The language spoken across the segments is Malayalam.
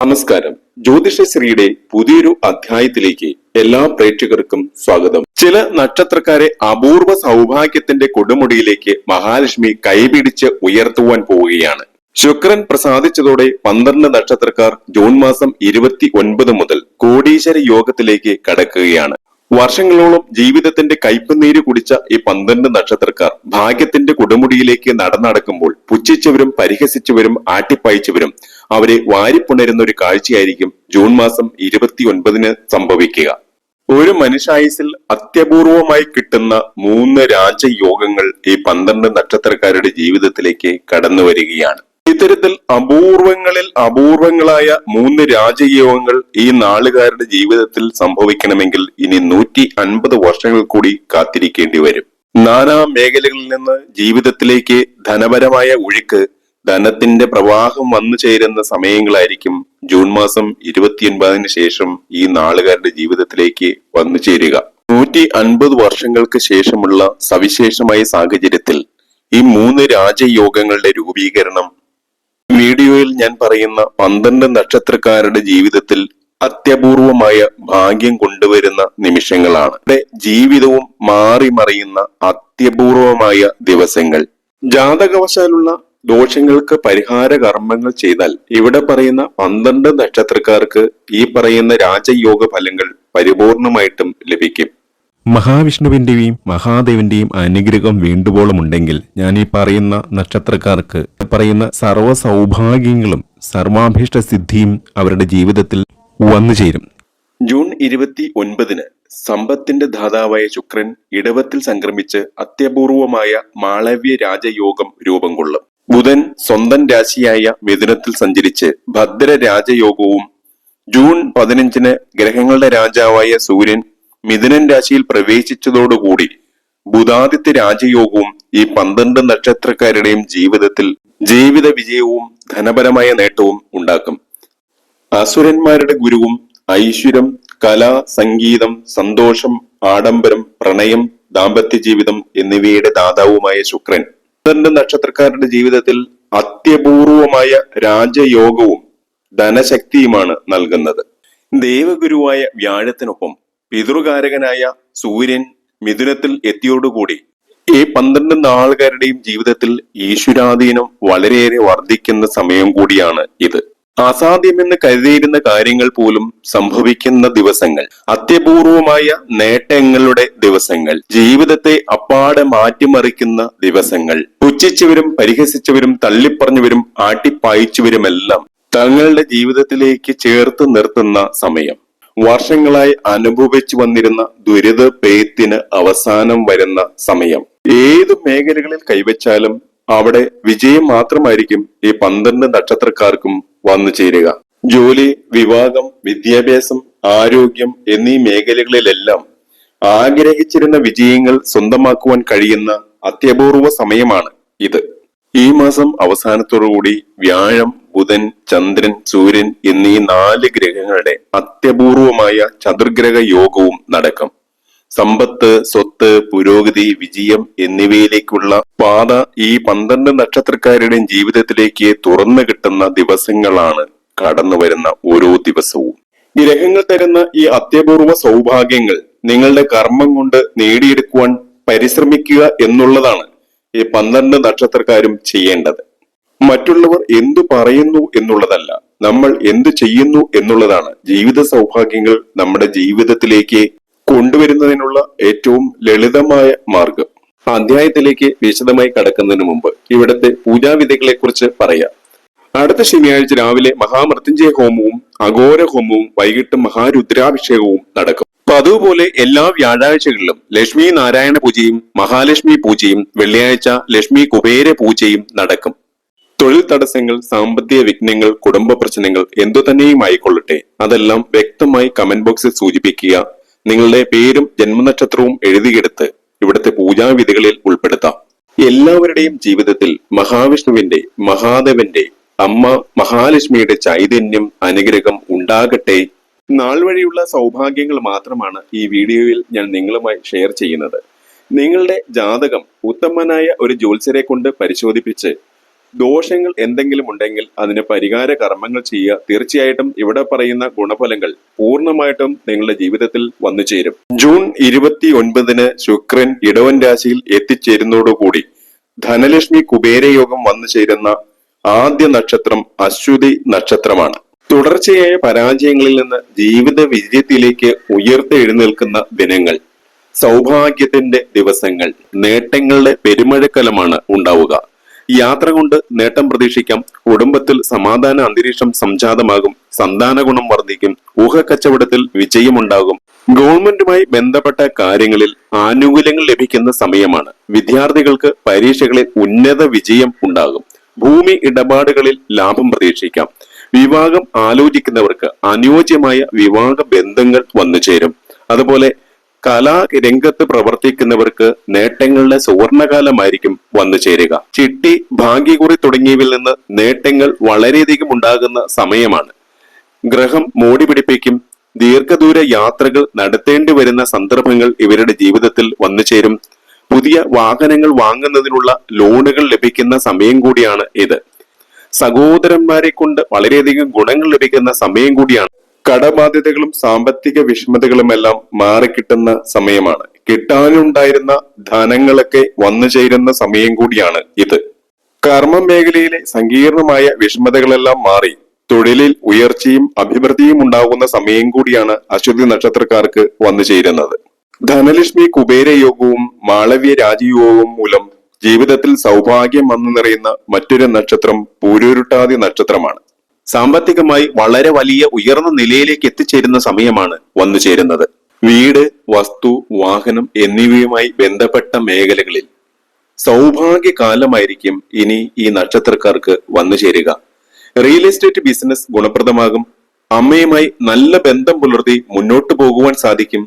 നമസ്കാരം. ജ്യോതിഷശ്രീയുടെ പുതിയൊരു അധ്യായത്തിലേക്ക് എല്ലാ പ്രേക്ഷകർക്കും സ്വാഗതം. ചില നക്ഷത്രക്കാരെ അപൂർവ സൗഭാഗ്യത്തിന്റെ കൊടുമുടിയിലേക്ക് മഹാലക്ഷ്മി കൈപിടിച്ച് ഉയർത്തുവാൻ പോവുകയാണ്. ശുക്രൻ പ്രസാദിച്ചതോടെ പന്ത്രണ്ട് നക്ഷത്രക്കാർ ജൂൺ മാസം ഇരുപത്തി ഒൻപത് മുതൽ കോടീശ്വര യോഗത്തിലേക്ക് കടക്കുകയാണ്. വർഷങ്ങളോളം ജീവിതത്തിന്റെ കയ്പുനീര് കുടിച്ച ഈ പന്ത്രണ്ട് നക്ഷത്രക്കാർ ഭാഗ്യത്തിന്റെ കൊടുമുടിയിലേക്ക് നടന്നടക്കുമ്പോൾ പുച്ഛിച്ചവരും പരിഹസിച്ചവരും ആട്ടിപ്പായിച്ചവരും അവരെ വാരിപ്പുണരുന്ന ഒരു കാഴ്ചയായിരിക്കും ജൂൺ മാസം ഇരുപത്തി ഒൻപതിന് സംഭവിക്കുക. ഒരു മനുഷ്യായുസിൽ അത്യപൂർവമായി കിട്ടുന്ന മൂന്ന് രാജയോഗങ്ങൾ ഈ പന്ത്രണ്ട് നക്ഷത്രക്കാരുടെ ജീവിതത്തിലേക്ക് കടന്നു വരികയാണ്. ഇത്തരത്തിൽ അപൂർവങ്ങളിൽ അപൂർവങ്ങളായ മൂന്ന് രാജയോഗങ്ങൾ ഈ നാളുകാരുടെ ജീവിതത്തിൽ സംഭവിക്കണമെങ്കിൽ ഇനി നൂറ്റി അൻപത് വർഷങ്ങൾ കൂടി കാത്തിരിക്കേണ്ടി വരും. നാനാ മേഖലകളിൽ നിന്ന് ജീവിതത്തിലേക്ക് ധനപരമായ ഒഴുക്ക് ധനത്തിന്റെ പ്രവാഹം വന്നു ചേരുന്ന സമയങ്ങളായിരിക്കും ജൂൺ മാസം ഇരുപത്തിയൊൻപതിന് ശേഷം ഈ നാളുകാരുടെ ജീവിതത്തിലേക്ക് വന്നു ചേരുക. നൂറ്റി അൻപത് വർഷങ്ങൾക്ക് ശേഷമുള്ള സവിശേഷമായ സാഹചര്യത്തിൽ ഈ മൂന്ന് രാജയോഗങ്ങളുടെ രൂപീകരണം. വീഡിയോയിൽ ഞാൻ പറയുന്ന പന്ത്രണ്ട് നക്ഷത്രക്കാരുടെ ജീവിതത്തിൽ അത്യപൂർവമായ ഭാഗ്യം കൊണ്ടുവരുന്ന നിമിഷങ്ങളാണ്. ജീവിതവും മാറി മറിയുന്ന അത്യപൂർവമായ ദിവസങ്ങൾ. ജാതകവശാലുള്ള ദോഷങ്ങൾക്ക് പരിഹാര കർമ്മങ്ങൾ ചെയ്താൽ ഇവിടെ പറയുന്ന പന്ത്രണ്ട് നക്ഷത്രക്കാർക്ക് ഈ പറയുന്ന രാജയോഗ ഫലങ്ങൾ പരിപൂർണമായിട്ടും ലഭിക്കും. മഹാവിഷ്ണുവിന്റെയും മഹാദേവന്റെയും അനുഗ്രഹം വേണ്ടുവോളമുണ്ടെങ്കിൽ ഞാൻ ഈ പറയുന്ന നക്ഷത്രക്കാർക്ക് പറയുന്ന സർവ സൗഭാഗ്യങ്ങളും സർവാഭീഷ്ട സിദ്ധിയും അവരുടെ ജീവിതത്തിൽ വന്നു ചേരും. ജൂൺ ഇരുപത്തി ഒൻപതിന് സമ്പത്തിന്റെ ദാതാവായ ശുക്രൻ ഇടവത്തിൽ സംക്രമിച്ച് അത്യപൂർവമായ മാളവ്യ രാജയോഗം രൂപം കൊള്ളും. ബുധൻ സ്വന്തം രാശിയായ മിഥുനത്തിൽ സഞ്ചരിച്ച് ഭദ്ര രാജയോഗവും ജൂൺ പതിനഞ്ചിന് ഗ്രഹങ്ങളുടെ രാജാവായ സൂര്യൻ മിഥുനൻ രാശിയിൽ പ്രവേശിച്ചതോടുകൂടി ബുധാദിത്യ രാജയോഗവും ഈ പന്ത്രണ്ട് നക്ഷത്രക്കാരുടെയും ജീവിതത്തിൽ ജീവിത വിജയവും ധനപരമായ നേട്ടവും ഉണ്ടാക്കും. അസുരന്മാരുടെ ഗുരുവും ഐശ്വര്യം കല സംഗീതം സന്തോഷം ആഡംബരം പ്രണയം ദാമ്പത്യ ജീവിതം എന്നിവയുടെ ദാതാവുമായ ശുക്രൻ പന്ത്രണ്ട് നക്ഷത്രക്കാരുടെ ജീവിതത്തിൽ അത്യപൂർവമായ രാജയോഗവും ധനശക്തിയുമാണ് നൽകുന്നത്. ദേവഗുരുവായ വ്യാഴത്തിനൊപ്പം പിതൃകാരകനായ സൂര്യൻ മിഥുനത്തിൽ എത്തിയോടുകൂടി ഈ പന്ത്രണ്ട് നാളുകാരുടെയും ജീവിതത്തിൽ ഈശ്വരാധീനം വളരെയേറെ വർദ്ധിക്കുന്ന സമയം കൂടിയാണ് ഇത്. അസാധ്യമെന്ന് കരുതിയിരുന്ന കാര്യങ്ങൾ പോലും സംഭവിക്കുന്ന ദിവസങ്ങൾ അത്യപൂർവമായ നേട്ടങ്ങളുടെ ദിവസങ്ങൾ ജീവിതത്തെ അപ്പാടെ മാറ്റിമറിക്കുന്ന ദിവസങ്ങൾ പുച്ഛിച്ചവരും പരിഹസിച്ചവരും തള്ളിപ്പറഞ്ഞവരും ആട്ടിപ്പായിച്ചവരുമെല്ലാം തങ്ങളുടെ ജീവിതത്തിലേക്ക് ചേർത്ത് നിർത്തുന്ന സമയം. വർഷങ്ങളായി അനുഭവിച്ചു വന്നിരുന്ന ദുരിത പേത്തിന് അവസാനം വരുന്ന സമയം. ഏത് മേഖലകളിൽ കൈവച്ചാലും അവിടെ വിജയം മാത്രമായിരിക്കും ഈ പന്ത്രണ്ട് നക്ഷത്രക്കാർക്കും വന്നു ചേരുക. ജോലി വിവാഹം വിദ്യാഭ്യാസം ആരോഗ്യം എന്നീ മേഖലകളിലെല്ലാം ആഗ്രഹിച്ചിരുന്ന വിജയങ്ങൾ സ്വന്തമാക്കുവാൻ കഴിയുന്ന അത്യപൂർവ സമയമാണ് ഇത്. ഈ മാസം അവസാനത്തോടുകൂടി വ്യാഴം ബുധൻ ചന്ദ്രൻ സൂര്യൻ എന്നീ നാല് ഗ്രഹങ്ങളുടെ അത്യപൂർവമായ ചതുർഗ്രഹ യോഗവും നടക്കും. സമ്പത്ത് സ്വത്ത് പുരോഗതി വിജയം എന്നിവയിലേക്കുള്ള പാത ഈ പന്ത്രണ്ട് നക്ഷത്രക്കാരുടെയും ജീവിതത്തിലേക്ക് തുറന്നു കിട്ടുന്ന ദിവസങ്ങളാണ് കടന്നു വരുന്ന ഓരോ ദിവസവും. ഗ്രഹങ്ങൾ തരുന്ന ഈ അത്യപൂർവ സൗഭാഗ്യങ്ങൾ നിങ്ങളുടെ കർമ്മം കൊണ്ട് നേടിയെടുക്കുവാൻ പരിശ്രമിക്കുക എന്നുള്ളതാണ് ഈ പന്ത്രണ്ട് നക്ഷത്രക്കാരും ചെയ്യേണ്ടത്. മറ്റുള്ളവർ എന്തു പറയുന്നു എന്നുള്ളതല്ല നമ്മൾ എന്തു ചെയ്യുന്നു എന്നുള്ളതാണ് ജീവിത സൗഭാഗ്യങ്ങൾ നമ്മുടെ ജീവിതത്തിലേക്ക് കൊണ്ടുവരുന്നതിനുള്ള ഏറ്റവും ലളിതമായ മാർഗം. അധ്യായത്തിലേക്ക് വിശദമായി കടക്കുന്നതിന് മുമ്പ് ഇവിടുത്തെ പൂജാവിധികളെ കുറിച്ച് പറയാം. അടുത്ത ശനിയാഴ്ച രാവിലെ മഹാമൃത്യുഞ്ജയ ഹോമവും അഘോര ഹോമവും വൈകിട്ട് മഹാരുദ്രാഭിഷേകവും നടക്കും. പതിവ് എല്ലാ വ്യാഴാഴ്ചകളിലും ലക്ഷ്മി നാരായണ പൂജയും മഹാലക്ഷ്മി പൂജയും വെള്ളിയാഴ്ച ലക്ഷ്മി കുബേര പൂജയും നടക്കും. തൊഴിൽ തടസ്സങ്ങൾ സാമ്പത്തിക വിഘ്നങ്ങൾ കുടുംബ പ്രശ്നങ്ങൾ എന്തു തന്നെയും ആയിക്കൊള്ളട്ടെ. അതെല്ലാം വ്യക്തമായി കമന്റ് ബോക്സിൽ സൂചിപ്പിക്കുക. നിങ്ങളുടെ പേരും ജന്മനക്ഷത്രവും എഴുതിയെടുത്ത് ഇവിടുത്തെ പൂജാവിധികളിൽ ഉൾപ്പെടുത്താം. എല്ലാവരുടെയും ജീവിതത്തിൽ മഹാവിഷ്ണുവിന്റെ മഹാദേവന്റെ അമ്മ മഹാലക്ഷ്മിയുടെ ചൈതന്യം അനുഗ്രഹം ഉണ്ടാകട്ടെ. നാൾ വഴിയുള്ള സൗഭാഗ്യങ്ങൾ മാത്രമാണ് ഈ വീഡിയോയിൽ ഞാൻ നിങ്ങളുമായി ഷെയർ ചെയ്യുന്നത്. നിങ്ങളുടെ ജാതകം ഉത്തമനായ ഒരു ജ്യോത്സ്യരെ കൊണ്ട് പരിശോധിപ്പിച്ച് ദോഷങ്ങൾ എന്തെങ്കിലും ഉണ്ടെങ്കിൽ അതിന് പരിഹാര കർമ്മങ്ങൾ ചെയ്യുക. തീർച്ചയായിട്ടും ഇവിടെ പറയുന്ന ഗുണഫലങ്ങൾ പൂർണമായിട്ടും നിങ്ങളുടെ ജീവിതത്തിൽ വന്നു ചേരും. ജൂൺ ഇരുപത്തി ഒൻപതിന് ശുക്രൻ ഇടവൻ രാശിയിൽ എത്തിച്ചേരുന്നതോടുകൂടി ധനലക്ഷ്മി കുബേരയോഗം വന്നു ചേരുന്ന ആദ്യ നക്ഷത്രം അശ്വതി നക്ഷത്രമാണ്. തുടർച്ചയായ പരാജയങ്ങളിൽ നിന്ന് ജീവിത വിജയത്തിലേക്ക് ഉയർത്തെഴുന്നേൽക്കുന്ന ദിനങ്ങൾ സൗഭാഗ്യത്തിന്റെ ദിവസങ്ങൾ നേട്ടങ്ങളുടെ പെരുമഴക്കലമാണ് ഉണ്ടാവുക. യാത്ര കൊണ്ട് നേട്ടം പ്രതീക്ഷിക്കാം. കുടുംബത്തിൽ സമാധാന അന്തരീക്ഷം സംജാതമാകും. സന്താന ഗുണം വർദ്ധിക്കും. ഊഹക്കച്ചവടത്തിൽ വിജയമുണ്ടാകും. ഗവൺമെന്റുമായി ബന്ധപ്പെട്ട കാര്യങ്ങളിൽ ആനുകൂല്യങ്ങൾ ലഭിക്കുന്ന സമയമാണ്. വിദ്യാർത്ഥികൾക്ക് പരീക്ഷകളിൽ ഉന്നത വിജയം ഉണ്ടാകും. ഭൂമി ഇടപാടുകളിൽ ലാഭം പ്രതീക്ഷിക്കാം. വിവാഹം ആലോചിക്കുന്നവർക്ക് അനുയോജ്യമായ വിവാഹ ബന്ധങ്ങൾ വന്നു ചേരും അതുപോലെ കലാ രംഗത്ത് പ്രവർത്തിക്കുന്നവർക്ക് നേട്ടങ്ങളുടെ സുവർണകാലമായിരിക്കും വന്നു ചേരുക. ചിട്ടി ഭാഗ്യകുറി തുടങ്ങിയവയിൽ നിന്ന് നേട്ടങ്ങൾ വളരെയധികം ഉണ്ടാകുന്ന സമയമാണ്. ഗ്രഹം മോടി പിടിപ്പിക്കും ദീർഘദൂര യാത്രകൾ നടത്തേണ്ടി വരുന്ന സന്ദർഭങ്ങൾ ഇവരുടെ ജീവിതത്തിൽ വന്നു ചേരും. പുതിയ വാഹനങ്ങൾ വാങ്ങുന്നതിനുള്ള ലോണുകൾ ലഭിക്കുന്ന സമയം കൂടിയാണ് ഇത്. സഹോദരന്മാരെ കൊണ്ട് വളരെയധികം ഗുണങ്ങൾ ലഭിക്കുന്ന സമയം കൂടിയാണ് കടബാധ്യതകളും സാമ്പത്തിക വിഷമതകളും എല്ലാം മാറിക്കിട്ടുന്ന സമയമാണ്. കിട്ടാനുണ്ടായിരുന്ന ധനങ്ങളൊക്കെ വന്നു ചേരുന്ന സമയം കൂടിയാണ് ഇത്. കർമ്മ മേഖലയിലെ സങ്കീർണമായ വിഷമതകളെല്ലാം മാറി തൊഴിലിൽ ഉയർച്ചയും അഭിവൃദ്ധിയും ഉണ്ടാകുന്ന സമയം കൂടിയാണ് അശ്വതി നക്ഷത്രക്കാർക്ക് വന്നു ചേരുന്നത്. ധനലക്ഷ്മി കുബേര യോഗവും മാളവ്യ രാജയോഗവും മൂലം ജീവിതത്തിൽ സൗഭാഗ്യം വന്നു നിറയുന്ന മറ്റൊരു നക്ഷത്രം പൂരൂരുട്ടാതി നക്ഷത്രമാണ്. സാമ്പത്തികമായി വളരെ വലിയ ഉയർന്ന നിലയിലേക്ക് എത്തിച്ചേരുന്ന സമയമാണ് വന്നു ചേരുന്നത്. വീട് വസ്തു വാഹനം എന്നിവയുമായി ബന്ധപ്പെട്ട മേഖലകളിൽ സൗഭാഗ്യകാലമായിരിക്കും ഇനി ഈ നക്ഷത്രക്കാർക്ക് വന്നു ചേരുക. റിയൽ എസ്റ്റേറ്റ് ബിസിനസ് ഗുണപ്രദമാകും. അമ്മയുമായി നല്ല ബന്ധം പുലർത്തി മുന്നോട്ടു പോകുവാൻ സാധിക്കും.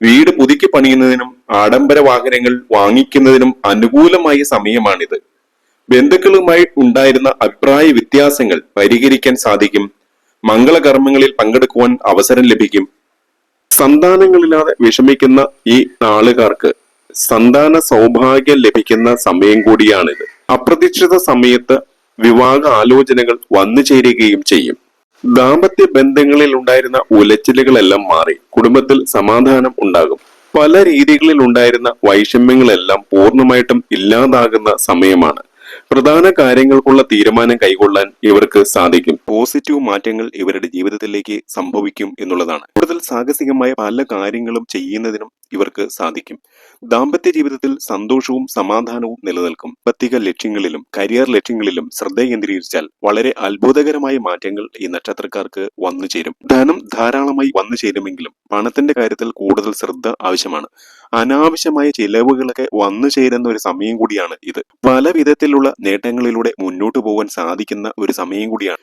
വീട് പുതുക്കി പണിയുന്നതിനും ആഡംബര വാഹനങ്ങൾ വാങ്ങിക്കുന്നതിനും അനുകൂലമായ സമയമാണിത്. ബന്ധുക്കളുമായി ഉണ്ടായിരുന്ന അഭിപ്രായ വ്യത്യാസങ്ങൾ പരിഹരിക്കാൻ സാധിക്കും. മംഗളകർമ്മങ്ങളിൽ പങ്കെടുക്കുവാൻ അവസരം ലഭിക്കും. സന്താനങ്ങളില്ലാതെ വിഷമിക്കുന്ന ഈ നാളുകാർക്ക് സന്താന സൗഭാഗ്യം ലഭിക്കുന്ന സമയം കൂടിയാണിത്. അപ്രതീക്ഷിത സമയത്ത് വിവാഹ ആലോചനകൾ വന്നു ചേരുകയും ചെയ്യും. ദാമ്പത്യ ബന്ധങ്ങളിൽ ഉണ്ടായിരുന്ന ഉലച്ചിലുകളെല്ലാം മാറി. കുടുംബത്തിൽ സമാധാനം ഉണ്ടാകും. പല രീതികളിൽ ഉണ്ടായിരുന്ന വൈഷമ്യങ്ങളെല്ലാം പൂർണമായിട്ടും ഇല്ലാതാകുന്ന സമയമാണ്. പ്രധാന കാര്യങ്ങൾക്കുള്ള തീരുമാനം കൈകൊള്ളാൻ ഇവർക്ക് സാധിക്കും. പോസിറ്റീവ് മാറ്റങ്ങൾ ഇവരുടെ ജീവിതത്തിലേക്ക് സംഭവിക്കും എന്നുള്ളതാണ്. കൂടുതൽ സാഹസികമായ പല കാര്യങ്ങളും ചെയ്യുന്നതിനും ഇവർക്ക് സാധിക്കും. ദാമ്പത്യ ജീവിതത്തിൽ സന്തോഷവും സമാധാനവും നിലനിൽക്കും. പ്രത്യേക ലക്ഷ്യങ്ങളിലും കരിയർ ലക്ഷ്യങ്ങളിലും ശ്രദ്ധ കേന്ദ്രീകരിച്ചാൽ വളരെ അത്ഭുതകരമായ മാറ്റങ്ങൾ ഈ നക്ഷത്രക്കാർക്ക് വന്നു ചേരും. ധനം ധാരാളമായി വന്നു ചേരുമെങ്കിലും പണത്തിന്റെ കാര്യത്തിൽ കൂടുതൽ ശ്രദ്ധ ആവശ്യമാണ്. അനാവശ്യമായ ചിലവുകളൊക്കെ വന്നു ചേരുന്ന ഒരു സമയം കൂടിയാണ് ഇത്. പല വിധത്തിലുള്ള നേട്ടങ്ങളിലൂടെ മുന്നോട്ട് പോകാൻ സാധിക്കുന്ന ഒരു സമയം കൂടിയാണ്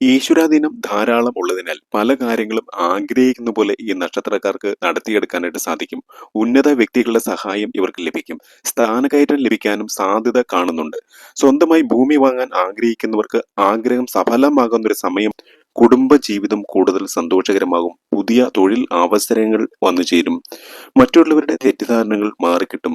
ഈശ്വരാധീനം ധാരാളം ഉള്ളതിനാൽ പല കാര്യങ്ങളും ആഗ്രഹിക്കുന്ന പോലെ ഈ നക്ഷത്രക്കാർക്ക് നടത്തിയെടുക്കാനായിട്ട് സാധിക്കും. ഉന്നത വ്യക്തികളുടെ സഹായം ഇവർക്ക് ലഭിക്കും. സ്ഥാനകയറ്റം ലഭിക്കാനും സാധ്യത കാണുന്നുണ്ട്. സ്വന്തമായി ഭൂമി വാങ്ങാൻ ആഗ്രഹിക്കുന്നവർക്ക് ആഗ്രഹം സഫലമാകുന്ന ഒരു സമയം കുടുംബ ജീവിതം കൂടുതൽ സന്തോഷകരമാകും. പുതിയ തൊഴിൽ അവസരങ്ങൾ വന്നു ചേരും മറ്റുള്ളവരുടെ തെറ്റിദ്ധാരണകൾ മാറിക്കിട്ടും.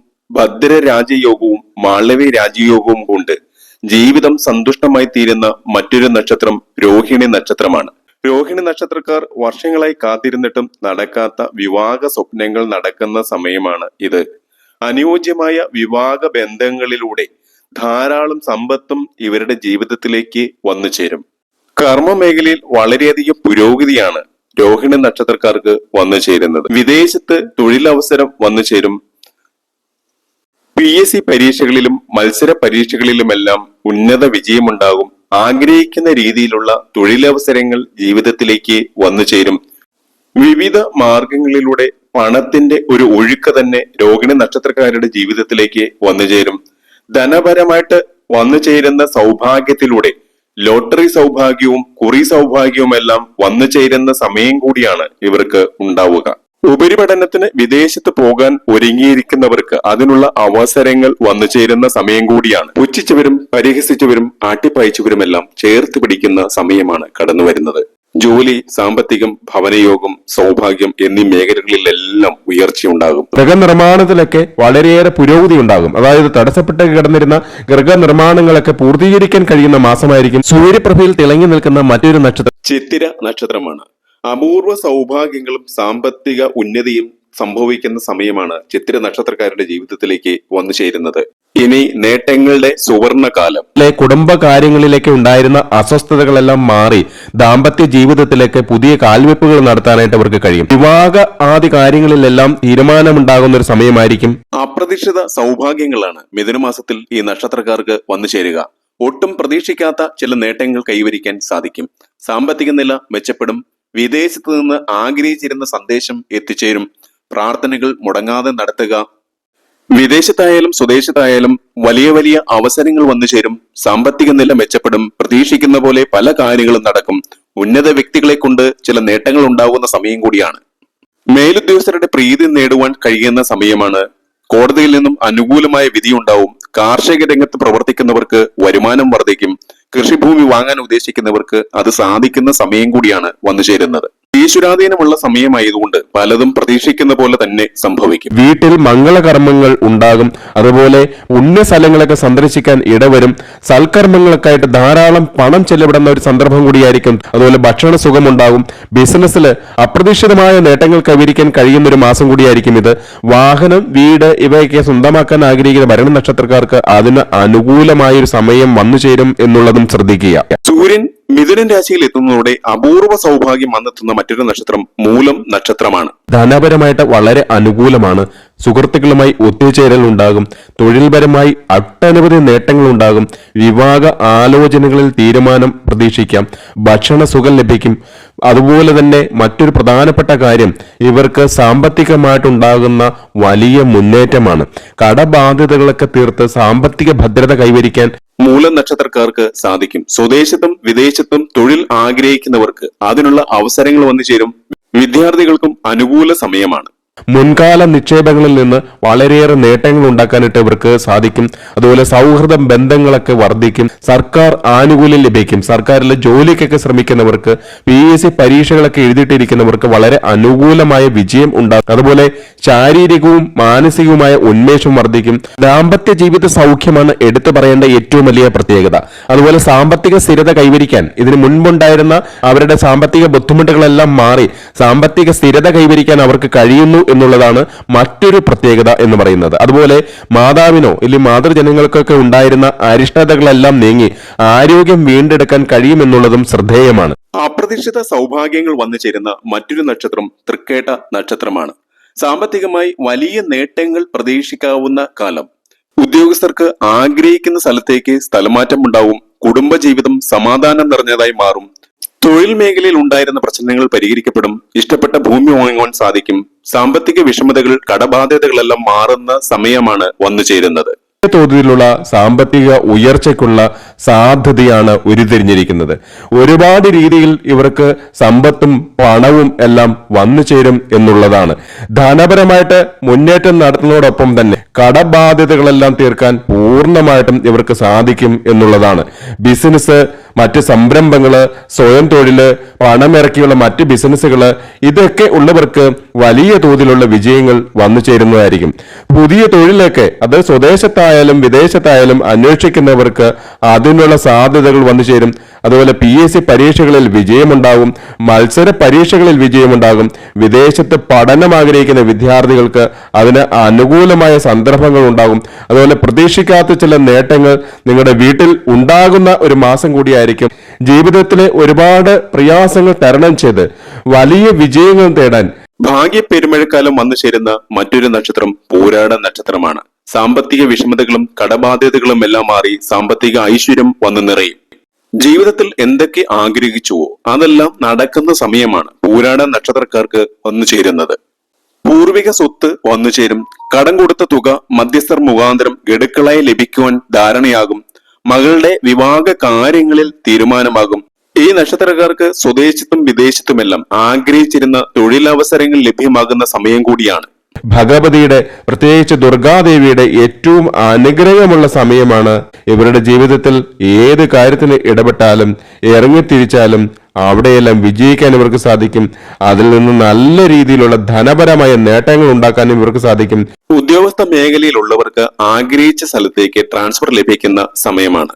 ഭദ്ര രാജയോഗവും മാളവ്യ രാജയോഗവും കൊണ്ട് ജീവിതം സന്തുഷ്ടമായി തീരുന്ന മറ്റൊരു നക്ഷത്രം രോഹിണി നക്ഷത്രമാണ്. രോഹിണി നക്ഷത്രക്കാർ വർഷങ്ങളായി കാത്തിരുന്നിട്ടും നടക്കാത്ത വിവാഹ സ്വപ്നങ്ങൾ നടക്കുന്ന സമയമാണ് ഇത്. അനുയോജ്യമായ വിവാഹ ബന്ധങ്ങളിലൂടെ ധാരാളം സമ്പത്തും ഇവരുടെ ജീവിതത്തിലേക്ക് വന്നു ചേരും. കർമ്മ മേഖലയിൽ വളരെയധികം പുരോഗതിയാണ് രോഹിണി നക്ഷത്രക്കാർക്ക് വന്നു ചേരുന്നത്. വിദേശത്ത് തൊഴിലവസരം വന്നു ചേരും പി എസ് സി പരീക്ഷകളിലും മത്സര പരീക്ഷകളിലുമെല്ലാം ഉന്നത വിജയമുണ്ടാകും. ആഗ്രഹിക്കുന്ന രീതിയിലുള്ള തൊഴിലവസരങ്ങൾ ജീവിതത്തിലേക്ക് വന്നു ചേരും. വിവിധ മാർഗങ്ങളിലൂടെ പണത്തിന്റെ ഒരു ഒഴുക്ക് തന്നെ രോഹിണി നക്ഷത്രക്കാരുടെ ജീവിതത്തിലേക്ക് വന്നു ചേരും. ധനപരമായിട്ട് വന്നു ചേരുന്ന സൗഭാഗ്യത്തിലൂടെ ലോട്ടറി സൗഭാഗ്യവും കുറി സൗഭാഗ്യവും എല്ലാം വന്നു ചേരുന്ന സമയം കൂടിയാണ് ഇവർക്ക് ഉണ്ടാവുക. ഉപരിപഠനത്തിന് വിദേശത്ത് പോകാൻ ഒരുങ്ങിയിരിക്കുന്നവർക്ക് അതിനുള്ള അവസരങ്ങൾ വന്നു ചേരുന്ന സമയം കൂടിയാണ്. പുച്ഛിച്ചവരും പരിഹസിച്ചവരും ആട്ടിപ്പായച്ചവരുമെല്ലാം ചേർത്ത് പിടിക്കുന്ന സമയമാണ് കടന്നു വരുന്നത്. ജോലി സാമ്പത്തികം ഭവനയോഗം സൗഭാഗ്യം എന്നീ മേഖലകളിലെല്ലാം ഉയർച്ചയുണ്ടാകും. ഗൃഹനിർമ്മാണത്തിലൊക്കെ വളരെയേറെ പുരോഗതി ഉണ്ടാകും. അതായത് തടസ്സപ്പെട്ട് കിടന്നിരുന്ന ഗൃഹനിർമ്മാണങ്ങളൊക്കെ പൂർത്തീകരിക്കാൻ കഴിയുന്ന മാസമായിരിക്കും സൂര്യപ്രഭയിൽ തിളങ്ങി നിൽക്കുന്ന മറ്റൊരു നക്ഷത്രം. ചിത്തിര നക്ഷത്രമാണ്. അപൂർവ സൗഭാഗ്യങ്ങളും സാമ്പത്തിക ഉന്നതിയും സംഭവിക്കുന്ന സമയമാണ് ചിത്തിര നക്ഷത്രക്കാരുടെ ജീവിതത്തിലേക്ക് വന്നു ചേരുന്നത്. ഇനി നേട്ടങ്ങളുടെ സുവർണകാലം. കുടുംബകാര്യങ്ങളിലേക്ക് കുടുംബ കാര്യങ്ങളിലേക്ക് ഉണ്ടായിരുന്ന അസ്വസ്ഥതകളെല്ലാം മാറി ദാമ്പത്യ ജീവിതത്തിലേക്ക് പുതിയ കാൽവെപ്പുകൾ നടത്താനായിട്ട് അവർക്ക് കഴിയും. വിവാഹ ആദ്യ കാര്യങ്ങളിലെല്ലാം തീരുമാനമുണ്ടാകുന്ന ഒരു സമയമായിരിക്കും. അപ്രതീക്ഷിത സൗഭാഗ്യങ്ങളാണ് മിഥുനമാസത്തിൽ ഈ നക്ഷത്രക്കാർക്ക് വന്നു ചേരുക. ഒട്ടും പ്രതീക്ഷിക്കാത്ത ചില നേട്ടങ്ങൾ കൈവരിക്കാൻ സാധിക്കും. സാമ്പത്തിക നില മെച്ചപ്പെടും. വിദേശത്ത് നിന്ന് ആഗ്രഹിച്ചിരുന്ന സന്ദേശം എത്തിച്ചേരും. പ്രാർത്ഥനകൾ മുടങ്ങാതെ നടത്തുക. വിദേശത്തായാലും സ്വദേശത്തായാലും വലിയ വലിയ അവസരങ്ങൾ വന്നു ചേരും. സാമ്പത്തിക നില മെച്ചപ്പെടും. പ്രതീക്ഷിക്കുന്ന പോലെ പല കാര്യങ്ങളും നടക്കും. ഉന്നത വ്യക്തികളെ കൊണ്ട് ചില നേട്ടങ്ങൾ ഉണ്ടാകുന്ന സമയം കൂടിയാണ്. മേലുദ്യോഗസ്ഥരുടെ പ്രീതി നേടുവാൻ കഴിയുന്ന സമയമാണ്. കോടതിയിൽ നിന്നും അനുകൂലമായ വിധി വിധിയുണ്ടാവും കാർഷിക രംഗത്ത് പ്രവർത്തിക്കുന്നവർക്ക് വരുമാനം വർദ്ധിക്കും. കൃഷിഭൂമി വാങ്ങാൻ ഉദ്ദേശിക്കുന്നവർക്ക് അത് സാധിക്കുന്ന സമയം കൂടിയാണ് വന്നു ചേരുന്നത് ഈശ്വരാധീനമുള്ള സമയമായതുകൊണ്ട് പലതും പ്രതീക്ഷിക്കുന്ന പോലെ തന്നെ സംഭവിക്കും. വീട്ടിൽ മംഗളകർമ്മങ്ങൾ ഉണ്ടാകും. അതുപോലെ ഉന്ന സ്ഥലങ്ങളൊക്കെ സന്ദർശിക്കാൻ ഇടവരും. സൽക്കർമ്മങ്ങളൊക്കെ ആയിട്ട് ധാരാളം പണം ചെലവിടുന്ന ഒരു സന്ദർഭം കൂടിയായിരിക്കും. അതുപോലെ ഭക്ഷണ സുഖമുണ്ടാകും. ബിസിനസ്സിൽ അപ്രതീക്ഷിതമായ നേട്ടങ്ങൾ കൈവരിക്കാൻ കഴിയുന്ന ഒരു മാസം കൂടിയായിരിക്കും ഇത്. വാഹനം വീട് ഇവയൊക്കെ സ്വന്തമാക്കാൻ ആഗ്രഹിക്കുന്ന ഭരണ നക്ഷത്രക്കാർക്ക് അതിന് അനുകൂലമായ ഒരു സമയം വന്നു ചേരും എന്നുള്ളതും ശ്രദ്ധിക്കുക. സൂര്യൻ മിഥുനൻ രാശിയിൽ എത്തുന്നതോടെ അപൂർവ സൗഭാഗ്യം വന്നെത്തുന്ന മറ്റൊരു നക്ഷത്രം മൂലം നക്ഷത്രമാണ്. ധനപരമായിട്ട് വളരെ അനുകൂലമാണ്. സുഹൃത്തുക്കളുമായി ഒത്തുചേരൽ ഉണ്ടാകും തൊഴിൽപരമായി ഒട്ടനവധി നേട്ടങ്ങൾ ഉണ്ടാകും വിവാഹ ആലോചനകളിൽ തീരുമാനം പ്രതീക്ഷിക്കാം. ഭക്ഷണ സുഖം ലഭിക്കും. അതുപോലെ തന്നെ മറ്റൊരു പ്രധാനപ്പെട്ട കാര്യം ഇവർക്ക് സാമ്പത്തികമായിട്ടുണ്ടാകുന്ന വലിയ മുന്നേറ്റമാണ്. കടബാധ്യതകളൊക്കെ തീർത്ത് സാമ്പത്തിക ഭദ്രത കൈവരിക്കാൻ മൂല നക്ഷത്രക്കാർക്ക് സാധിക്കും. സ്വദേശത്തും വിദേശത്തും തൊഴിൽ ആഗ്രഹിക്കുന്നവർക്ക് അതിനുള്ള അവസരങ്ങൾ വന്നു ചേരും വിദ്യാർത്ഥികൾക്കും അനുകൂല സമയമാണ്. മുൻകാല നിക്ഷേപങ്ങളിൽ നിന്ന് വളരെയേറെ നേട്ടങ്ങൾ ഉണ്ടാക്കാനായിട്ട് ഇവർക്ക് സാധിക്കും. അതുപോലെ സൗഹൃദ ബന്ധങ്ങളൊക്കെ വർദ്ധിക്കും. സർക്കാർ ആനുകൂല്യം ലഭിക്കും. സർക്കാരിലെ ജോലിക്കൊക്കെ ശ്രമിക്കുന്നവർക്ക് പി എസ് സി പരീക്ഷകളൊക്കെ എഴുതിയിട്ടിരിക്കുന്നവർക്ക് വളരെ അനുകൂലമായ വിജയം ഉണ്ടാകും. അതുപോലെ ശാരീരികവും മാനസികവുമായ ഉന്മേഷം വർദ്ധിക്കും. ദാമ്പത്യ ജീവിത സൗഖ്യമാണ് എടുത്തു പറയേണ്ട ഏറ്റവും വലിയ പ്രത്യേകത. അതുപോലെ സാമ്പത്തിക സ്ഥിരത കൈവരിക്കാൻ ഇതിന് മുൻപുണ്ടായിരുന്ന അവരുടെ സാമ്പത്തിക ബുദ്ധിമുട്ടുകളെല്ലാം മാറി സാമ്പത്തിക സ്ഥിരത കൈവരിക്കാൻ അവർക്ക് കഴിയുന്നു എന്നുള്ളതാണ് മറ്റൊരു പ്രത്യേകത എന്ന് പറയുന്നത്. അതുപോലെ മാതാവിനോ അല്ലെങ്കിൽ മാതൃജനങ്ങൾക്കൊക്കെ ഉണ്ടായിരുന്ന അരിഷ്ടതകളെല്ലാം നീങ്ങി ആരോഗ്യം വീണ്ടെടുക്കാൻ കഴിയുമെന്നുള്ളതും ശ്രദ്ധേയമാണ്. അപ്രതീക്ഷിത സൗഭാഗ്യങ്ങൾ വന്നു ചേരുന്ന മറ്റൊരു നക്ഷത്രം തൃക്കേട്ട നക്ഷത്രമാണ്. സാമ്പത്തികമായി വലിയ നേട്ടങ്ങൾ പ്രതീക്ഷിക്കാവുന്ന കാലം. ഉദ്യോഗസ്ഥർക്ക് ആഗ്രഹിക്കുന്ന സ്ഥലത്തേക്ക് സ്ഥലമാറ്റം ഉണ്ടാവും കുടുംബജീവിതം സമാധാനം നിറഞ്ഞതായി മാറും. തൊഴിൽ മേഖലയിൽ ഉണ്ടായിരുന്ന പ്രശ്നങ്ങൾ പരിഹരിക്കപ്പെടും. ഇഷ്ടപ്പെട്ട ഭൂമി വാങ്ങുവാൻ സാധിക്കും. സാമ്പത്തിക വിഷമതകൾ കടബാധ്യതകളെല്ലാം മാറുന്ന സമയമാണ് വന്നു ചേരുന്നത്. തോതിലുള്ള സാമ്പത്തിക ഉയർച്ചയ്ക്കുള്ള സാധ്യതയാണ് ഉരുതിരിഞ്ഞിരിക്കുന്നത് ഒരുപാട് രീതിയിൽ ഇവർക്ക് സമ്പത്തും പണവും എല്ലാം വന്നു ചേരും എന്നുള്ളതാണ്. ധനപരമായിട്ട് മുന്നേറ്റം നടത്തുന്നതോടൊപ്പം തന്നെ കടബാധ്യതകളെല്ലാം തീർക്കാൻ പൂർണമായിട്ടും ഇവർക്ക് സാധിക്കും എന്നുള്ളതാണ്. ബിസിനസ് മറ്റ് സംരംഭങ്ങൾ സ്വയം തൊഴിൽ പണമിറക്കിയുള്ള മറ്റ് ബിസിനസ്സുകൾ ഇതൊക്കെ ഉള്ളവർക്ക് വലിയ തോതിലുള്ള വിജയങ്ങൾ വന്നു ചേരുന്നതായിരിക്കും. പുതിയ തൊഴിലൊക്കെ അത് സ്വദേശത്തായാലും വിദേശത്തായാലും അന്വേഷിക്കുന്നവർക്ക് അതിനുള്ള സാധ്യതകൾ വന്നു ചേരും. അതുപോലെ പി എസ് സി പരീക്ഷകളിൽ വിജയമുണ്ടാകും മത്സര പരീക്ഷകളിൽ വിജയമുണ്ടാകും. വിദേശത്ത് പഠനം ആഗ്രഹിക്കുന്ന വിദ്യാർത്ഥികൾക്ക് അതിന് അനുകൂലമായ സന്ദർഭങ്ങൾ ഉണ്ടാകും. അതുപോലെ പ്രതീക്ഷിക്കാത്ത ചില നേട്ടങ്ങൾ നിങ്ങളുടെ വീട്ടിൽ ഉണ്ടാകുന്ന ഒരു മാസം കൂടിയായിരിക്കും. ജീവിതത്തിലെ ഒരുപാട് പ്രയാസങ്ങൾ തരണം ചെയ്ത് വലിയ വിജയങ്ങൾ തേടാൻ ഭാഗ്യ പെരുമഴക്കാലം വന്നു ചേരുന്ന മറ്റൊരു നക്ഷത്രം പോരാട നക്ഷത്രമാണ്. സാമ്പത്തിക വിഷമതകളും കടബാധ്യതകളും എല്ലാം മാറി സാമ്പത്തിക ഐശ്വര്യം വന്നു നിറയും. ജീവിതത്തിൽ എന്തൊക്കെ ആഗ്രഹിച്ചുവോ അതെല്ലാം നടക്കുന്ന സമയമാണ് പൂരാട നക്ഷത്രക്കാർക്ക് വന്നു ചേരുന്നത്. പൂർവിക സ്വത്ത് വന്നു ചേരും. കടം കൊടുത്ത തുക മധ്യസ്ഥർ മുഖാന്തരം ഗഡുക്കളായി ലഭിക്കുവാൻ ധാരണയാകും. മകളുടെ വിവാഹ കാര്യങ്ങളിൽ തീരുമാനമാകും. ഈ നക്ഷത്രക്കാർക്ക് സ്വദേശത്തും വിദേശത്തുമെല്ലാം ആഗ്രഹിച്ചിരുന്ന തൊഴിലവസരങ്ങൾ ലഭ്യമാകുന്ന സമയം കൂടിയാണ്. ഭഗവതിയുടെ പ്രത്യേകിച്ച് ദുർഗാദേവിയുടെ ഏറ്റവും അനുഗ്രഹമുള്ള സമയമാണ് ഇവരുടെ ജീവിതത്തിൽ ഏത് കാര്യത്തിന് ഇടപെട്ടാലും ഇറങ്ങിത്തിരിച്ചാലും അവിടെയെല്ലാം വിജയിക്കാൻ ഇവർക്ക് സാധിക്കും. അതിൽ നിന്ന് നല്ല രീതിയിലുള്ള ധനപരമായ നേട്ടങ്ങൾ ഉണ്ടാക്കാനും ഇവർക്ക് സാധിക്കും. ഉദ്യോഗസ്ഥ മേഖലയിലുള്ളവർക്ക് ആഗ്രഹിച്ച സ്ഥലത്തേക്ക് ട്രാൻസ്ഫർ ലഭിക്കുന്ന സമയമാണ്.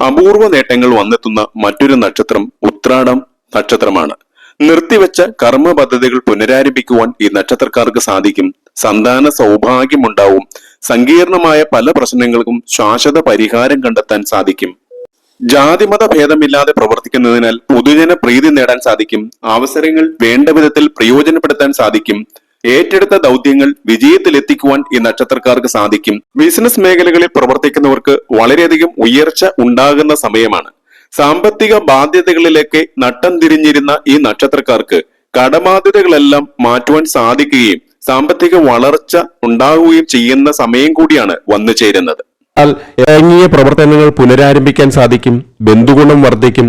അപൂർവ നേട്ടങ്ങൾ വന്നെത്തുന്ന മറ്റൊരു നക്ഷത്രം ഉത്രാടം നക്ഷത്രമാണ്. നിർത്തിവെച്ച കർമ്മ പദ്ധതികൾ പുനരാരംഭിക്കുവാൻ ഈ നക്ഷത്രക്കാർക്ക് സാധിക്കും. സന്താന സൗഭാഗ്യമുണ്ടാവും. സങ്കീർണമായ പല പ്രശ്നങ്ങൾക്കും ശാശ്വത പരിഹാരം കണ്ടെത്താൻ സാധിക്കും. ജാതിമത ഭേദമില്ലാതെ പ്രവർത്തിക്കുന്നതിനാൽ പൊതുജന പ്രീതി നേടാൻ സാധിക്കും. അവസരങ്ങൾ വേണ്ട വിധത്തിൽ പ്രയോജനപ്പെടുത്താൻ സാധിക്കും. ഏറ്റെടുത്ത ദൗത്യങ്ങൾ വിജയത്തിലെത്തിക്കുവാൻ ഈ നക്ഷത്രക്കാർക്ക് സാധിക്കും. ബിസിനസ് മേഖലകളിൽ പ്രവർത്തിക്കുന്നവർക്ക് വളരെയധികം ഉയർച്ച ഉണ്ടാകുന്ന സമയമാണ്. സാമ്പത്തിക ബാധ്യതകളിലേക്ക് നട്ടം തിരിഞ്ഞിരുന്ന ഈ നക്ഷത്രക്കാർക്ക് കടബാധ്യതകളെല്ലാം മാറ്റുവാൻ സാധിക്കുകയും സാമ്പത്തിക വളർച്ച ഉണ്ടാവുകയും ചെയ്യുന്ന സമയം കൂടിയാണ് വന്നു ചേരുന്നത്. ഇറങ്ങിയ പ്രവർത്തനങ്ങൾ പുനരാരംഭിക്കാൻ സാധിക്കും ബന്ധുഗുണം വർദ്ധിക്കും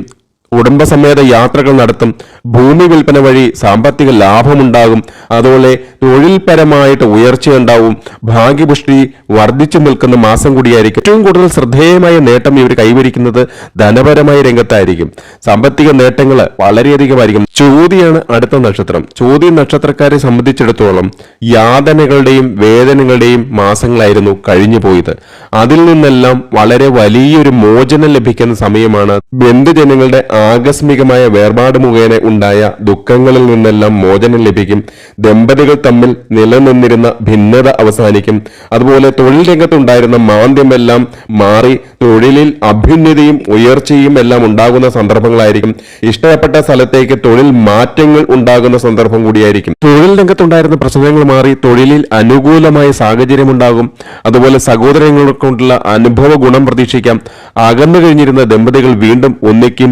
കുടുംബസമേത യാത്രകൾ നടത്തും. ഭൂമി വിൽപ്പന വഴി സാമ്പത്തിക ലാഭമുണ്ടാകും. അതുപോലെ തൊഴിൽപരമായിട്ട് ഉയർച്ചയുണ്ടാവും ഭാഗ്യപുഷ്ടി വർദ്ധിച്ചു നിൽക്കുന്ന മാസം കൂടിയായിരിക്കും. ഏറ്റവും കൂടുതൽ ശ്രദ്ധേയമായ നേട്ടം ഇവർ കൈവരിക്കുന്നത് ധനപരമായ രംഗത്തായിരിക്കും. സാമ്പത്തിക നേട്ടങ്ങൾ വളരെയധികമായിരിക്കും ചോതിയാണ് അടുത്ത നക്ഷത്രം. ചോതി നക്ഷത്രക്കാരെ സംബന്ധിച്ചിടത്തോളം യാതനകളുടെയും വേദനകളുടെയും മാസങ്ങളായിരുന്നു കഴിഞ്ഞു പോയത് അതിൽ നിന്നെല്ലാം വളരെ വലിയൊരു മോചനം ലഭിക്കുന്ന സമയമാണ് ബന്ധുജനങ്ങളുടെ ആകസ്മികമായ വേർപാട് മുഖേന ഉണ്ടായ ദുഃഖങ്ങളിൽ നിന്നെല്ലാം മോചനം ലഭിക്കും. ദമ്പതികൾ തമ്മിൽ നിലനിന്നിരുന്ന ഭിന്നത അവസാനിക്കും. അതുപോലെ തൊഴിൽ രംഗത്തുണ്ടായിരുന്ന മാന്ദ്യമെല്ലാം മാറി തൊഴിലിൽ അഭ്യുന്നതിയും ഉയർച്ചയും എല്ലാം ഉണ്ടാകുന്ന സന്ദർഭങ്ങളായിരിക്കും. ഇഷ്ടപ്പെട്ട സ്ഥലത്തേക്ക് തൊഴിൽ മാറ്റങ്ങൾ ഉണ്ടാകുന്ന സന്ദർഭം കൂടിയായിരിക്കും. തൊഴിൽ രംഗത്തുണ്ടായിരുന്ന പ്രശ്നങ്ങൾ മാറി തൊഴിലിൽ അനുകൂലമായ സാഹചര്യം ഉണ്ടാകും. അതുപോലെ സഹോദരങ്ങളെ കൊണ്ടുള്ള അനുഭവ ഗുണം പ്രതീക്ഷിക്കാം. അകന്നു കഴിഞ്ഞിരുന്ന ദമ്പതികൾ വീണ്ടും ഒന്നിക്കും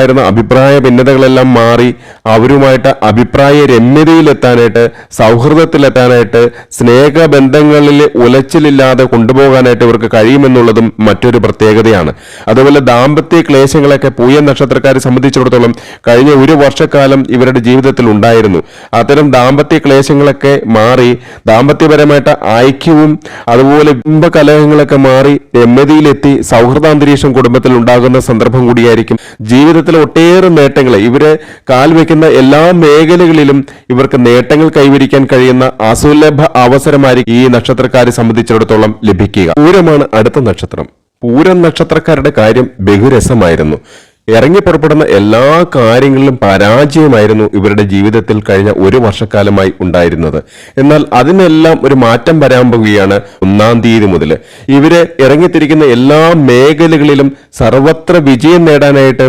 കഴിയുന്നങ്ങളുമായിട്ടുണ്ടായിരുന്ന അഭിപ്രായ ഭിന്നതകളെല്ലാം മാറി അവരുമായിട്ട് അഭിപ്രായ രമ്യതയിലെത്താനായിട്ട് സൗഹൃദത്തിലെത്താനായിട്ട് സ്നേഹബന്ധങ്ങളിൽ ഉലച്ചിലില്ലാതെ കൊണ്ടുപോകാനായിട്ട് ഇവർക്ക് കഴിയുമെന്നുള്ളതും മറ്റൊരു പ്രത്യേകതയാണ്. അതുപോലെ ദാമ്പത്യ ക്ലേശങ്ങളൊക്കെ പൂയ നക്ഷത്രക്കാരെ സംബന്ധിച്ചിടത്തോളം കഴിഞ്ഞ ഒരു വർഷക്കാലം ഇവരുടെ ജീവിതത്തിൽ ഉണ്ടായിരുന്നു. അത്തരം ദാമ്പത്യ ക്ലേശങ്ങളൊക്കെ മാറി ദാമ്പത്യപരമായിട്ട് ഐക്യവും അതുപോലെ ബിംബകലഹങ്ങളൊക്കെ മാറി രമ്യതയിലെത്തി സൗഹൃദാന്തരീക്ഷം കുടുംബത്തിൽ ഉണ്ടാകുന്ന സന്ദർഭം കൂടിയായിരിക്കും ജീവിതത്തിലെ ഒട്ടേറെ നേട്ടങ്ങൾ ഇവർ കാൽ വെക്കുന്ന എല്ലാ മേഖലകളിലും ഇവർക്ക് നേട്ടങ്ങൾ കൈവരിക്കാൻ കഴിയുന്ന അസുലഭ അവസരമായിരിക്കും ഈ നക്ഷത്രക്കാരെ സംബന്ധിച്ചിടത്തോളം ലഭിക്കുക. പൂരമാണ് അടുത്ത നക്ഷത്രം. പൂരം നക്ഷത്രക്കാരുടെ കാര്യം ബഹുരസമായിരുന്നു. ഇറങ്ങി പുറപ്പെടുന്ന എല്ലാ കാര്യങ്ങളിലും പരാജയമായിരുന്നു ഇവരുടെ ജീവിതത്തിൽ കഴിഞ്ഞ ഒരു വർഷക്കാലമായി ഉണ്ടായിരുന്നത്. എന്നാൽ അതിനെല്ലാം ഒരു മാറ്റം വരാൻ പോവുകയാണ് ഒന്നാം തീയതി മുതൽ ഇവരെ ഇറങ്ങിത്തിരിക്കുന്ന എല്ലാ മേഖലകളിലും സർവത്ര വിജയം നേടാനായിട്ട്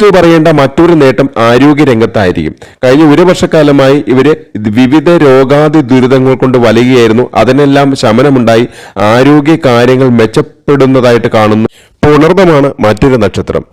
എടുത്തു പറയേണ്ട മറ്റൊരു നേട്ടം ആരോഗ്യ രംഗത്തായിരിക്കും കഴിഞ്ഞ ഒരു വർഷക്കാലമായി ഇവർ വിവിധ രോഗാതി ദുരിതങ്ങൾ കൊണ്ട് വലയുകയായിരുന്നു. അതിനെല്ലാം ശമനമുണ്ടായി. ആരോഗ്യ കാര്യങ്ങൾ മെച്ചപ്പെടുന്നതായിട്ട് കാണുന്നു. പുണർദമാണ് മറ്റൊരു നക്ഷത്രം.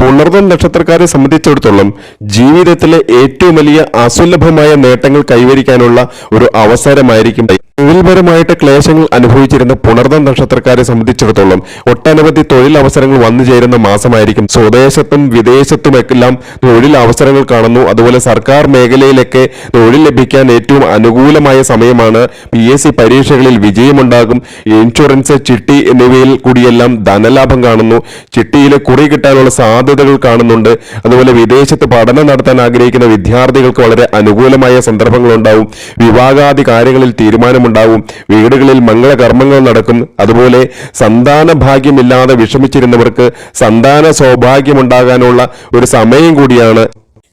പുണർദം നക്ഷത്രക്കാരെ സംബന്ധിച്ചിടത്തോളം ജീവിതത്തിലെ ഏറ്റവും വലിയ അസുലഭമായ നേട്ടങ്ങൾ കൈവരിക്കാനുള്ള ഒരു അവസരമായിരിക്കും. തൊഴിൽപരമായിട്ട് ക്ലേശങ്ങൾ അനുഭവിച്ചിരുന്ന പുണർദം നക്ഷത്രക്കാരെ സംബന്ധിച്ചിടത്തോളം ഒട്ടനവധി തൊഴിൽ അവസരങ്ങൾ വന്നു ചേരുന്ന മാസമായിരിക്കും. സ്വദേശത്തും വിദേശത്തുമെല്ലാം തൊഴിൽ അവസരങ്ങൾ കാണുന്നു. അതുപോലെ സർക്കാർ മേഖലയിലൊക്കെ തൊഴിൽ ലഭിക്കാൻ ഏറ്റവും അനുകൂലമായ സമയമാണ് പി എസ് സി പരീക്ഷകളിൽ വിജയമുണ്ടാകും. ഇൻഷുറൻസ് ചിട്ടി എന്നിവയിൽ കൂടിയെല്ലാം ധനലാഭം കാണുന്നു. ചിട്ടിയിലെ കുറി കിട്ടാനുള്ള സാധ്യതകൾ കാണുന്നുണ്ട്. അതുപോലെ വിദേശത്ത് പഠനം നടത്താൻ ആഗ്രഹിക്കുന്ന വിദ്യാർത്ഥികൾക്ക് വളരെ അനുകൂലമായ സന്ദർഭങ്ങൾ ഉണ്ടാവും വിവാഹാദി കാര്യങ്ങളിൽ തീരുമാനമുണ്ടാവും. വീടുകളിൽ മംഗളകർമ്മങ്ങൾ നടക്കും. അതുപോലെ സന്താന ഭാഗ്യമില്ലാതെ വിഷമിച്ചിരുന്നവർക്ക് സന്താന സൗഭാഗ്യമുണ്ടാകാനുള്ള ഒരു സമയം കൂടിയാണ്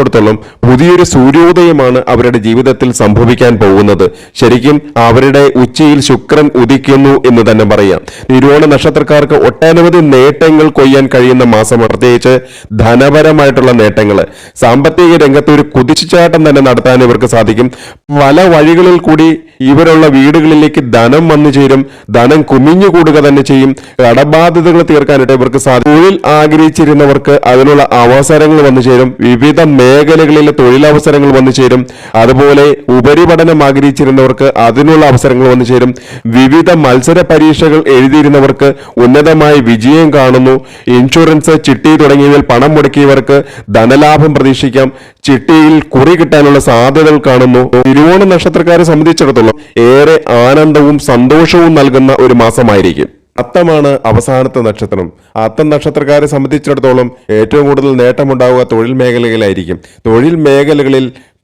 സംബന്ധിച്ചിടത്തോളം പുതിയൊരു സൂര്യോദയമാണ് അവരുടെ ജീവിതത്തിൽ സംഭവിക്കാൻ പോകുന്നത്. ശരിക്കും അവരുടെ ഉച്ചയിൽ ശുക്രൻ ഉദിക്കുന്നു എന്ന് തന്നെ പറയാം. തിരുവോണ നക്ഷത്രക്കാർക്ക് ഒട്ടനവധി നേട്ടങ്ങൾ കൊയ്യാൻ കഴിയുന്ന മാസം പ്രത്യേകിച്ച് ധനപരമായിട്ടുള്ള നേട്ടങ്ങൾ സാമ്പത്തിക രംഗത്ത് ഒരു കുതിച്ചുചാട്ടം തന്നെ നടത്താൻ ഇവർക്ക് സാധിക്കും. പല വഴികളിൽ കൂടി ഇവരുള്ള വീടുകളിലേക്ക് ധനം വന്നു ചേരും. ധനം കുമിഞ്ഞുകൂടുക തന്നെ ചെയ്യും. കടബാധ്യതകൾ തീർക്കാനായിട്ട് ഇവർക്ക് സാധിക്കും. തൊഴിൽ ആഗ്രഹിച്ചിരുന്നവർക്ക് അതിനുള്ള അവസരങ്ങൾ വന്നു ചേരും. വിവിധ മേഖലകളിലെ തൊഴിലവസരങ്ങൾ വന്നു ചേരും. അതുപോലെ ഉപരിപഠനം ആഗ്രഹിച്ചിരുന്നവർക്ക് അതിനുള്ള അവസരങ്ങൾ വന്നു ചേരും. വിവിധ മത്സര പരീക്ഷകൾ എഴുതിയിരുന്നവർക്ക് ഉന്നതമായ വിജയം കാണുന്നു. ഇൻഷുറൻസ് ചിട്ടി തുടങ്ങിയവയിൽ പണം മുടക്കിയവർക്ക് ധനലാഭം പ്രതീക്ഷിക്കാം. ചിട്ടിയിൽ കുറി കിട്ടാനുള്ള സാധ്യതകൾ കാണുന്നു. തിരുവോണ നക്ഷത്രക്കാരെ സംബന്ധിച്ചിടത്തോളം ഏറെ ആനന്ദവും സന്തോഷവും നൽകുന്ന ഒരു മാസമായിരിക്കും. അത്തമാണ് അവസാനത്തെ നക്ഷത്രം. അത്തം നക്ഷത്രക്കാരെ സംബന്ധിച്ചിടത്തോളം ഏറ്റവും കൂടുതൽ നേട്ടമുണ്ടാവുക തൊഴിൽ മേഖലകളിലായിരിക്കും. തൊഴിൽ മേഖലകളിൽ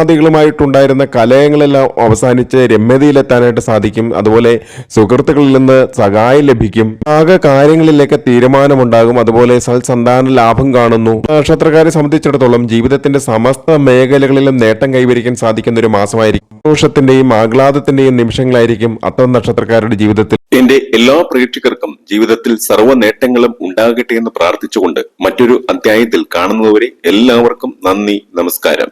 ബന്ധുമിത്രാദികളുമായിട്ടുണ്ടായിരുന്ന കലയങ്ങളെല്ലാം അവസാനിച്ച് രമ്യതയിലെത്താനായിട്ട് സാധിക്കും. അതുപോലെ സുഹൃത്തുക്കളിൽ നിന്ന് സഹായം ലഭിക്കും. ആകെ കാര്യങ്ങളിലേക്ക് തീരുമാനമുണ്ടാകും. അതുപോലെ സൽസന്താന ലാഭം കാണുന്നു. നക്ഷത്രക്കാരെ സംബന്ധിച്ചിടത്തോളം ജീവിതത്തിന്റെ സമസ്ത മേഖലകളിലും നേട്ടം കൈവരിക്കാൻ സാധിക്കുന്ന ഒരു മാസമായിരിക്കും. സന്തോഷത്തിന്റെയും ആഹ്ലാദത്തിന്റെയും നിമിഷങ്ങളായിരിക്കും അത്തം നക്ഷത്രക്കാരുടെ ജീവിതത്തിൽ. എന്റെ എല്ലാ പ്രേക്ഷകർക്കും ജീവിതത്തിൽ സർവ നേട്ടങ്ങളും ഉണ്ടാകട്ടെ എന്ന് പ്രാർത്ഥിച്ചുകൊണ്ട് മറ്റൊരു അധ്യായത്തിൽ കാണുന്നതുവരെ എല്ലാവർക്കും നന്ദി നമസ്കാരം.